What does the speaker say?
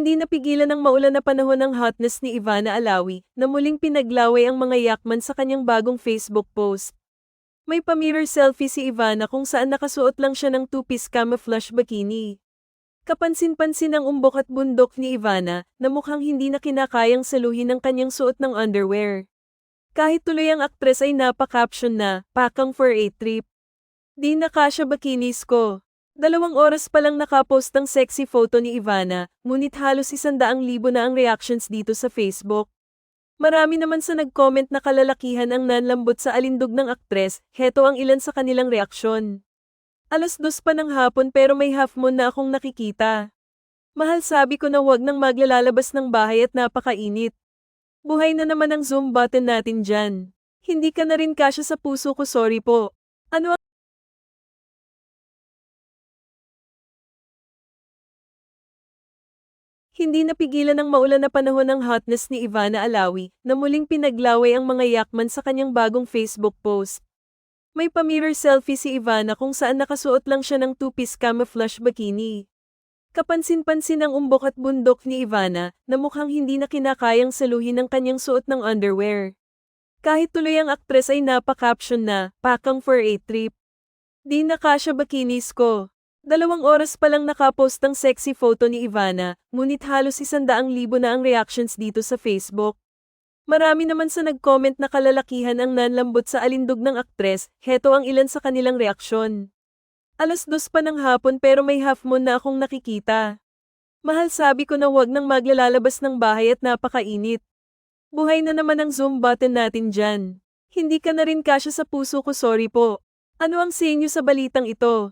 Hindi napigilan ng maulan na panahon ng hotness ni Ivana Alawi na muling pinaglaway ang mga yakman sa kanyang bagong Facebook post. May pa-mirror selfie si Ivana kung saan nakasuot lang siya ng two-piece camouflage bikini. Kapansin-pansin ang umbok at bundok ni Ivana na mukhang hindi na kinakayang saluhin ng kanyang suot ng underwear. Kahit tuloy ang aktres ay napaka-caption na, pakang for a trip. Di na kasya bikinis ko. Dalawang oras pa lang nakapost ang sexy photo ni Ivana, ngunit halos isandaang libo na ang reactions dito sa Facebook. Marami naman sa nag-comment na kalalakihan ang nanlambot sa alindog ng aktres, heto ang ilan sa kanilang reaksyon. Alas dos pa ng hapon pero may half moon na akong nakikita. Mahal sabi ko na wag nang maglalabas ng bahay at napakainit. Buhay na naman ang zoom button natin dyan. Hindi ka na rin kasya sa puso ko sorry po. Ano ang Hindi napigilan ng maulan na panahon ng hotness ni Ivana Alawi na muling pinaglaway ang mga yakman sa kanyang bagong Facebook post. May pa-mirror selfie si Ivana kung saan nakasuot lang siya ng two-piece camouflage bikini. Kapansin-pansin ang umbok at bundok ni Ivana na mukhang hindi na kinakayang saluhin ng kanyang suot ng underwear. Kahit tuloy ang aktres ay napaka-caption na, pakang for a trip. Di na kasya bikinis ko. Dalawang oras pa lang nakapost ang sexy photo ni Ivana, ngunit halos isandaang libo na ang reactions dito sa Facebook. Marami naman sa nag-comment na kalalakihan ang nanlambot sa alindog ng aktres, heto ang ilan sa kanilang reaksyon. Alas dos pa ng hapon pero may half moon na akong nakikita. Mahal sabi ko na wag nang maglalabas ng bahay at napakainit. Buhay na naman ang zoom button natin dyan. Hindi ka na rin kasya sa puso ko sorry po. Ano ang sa inyo sa balitang ito?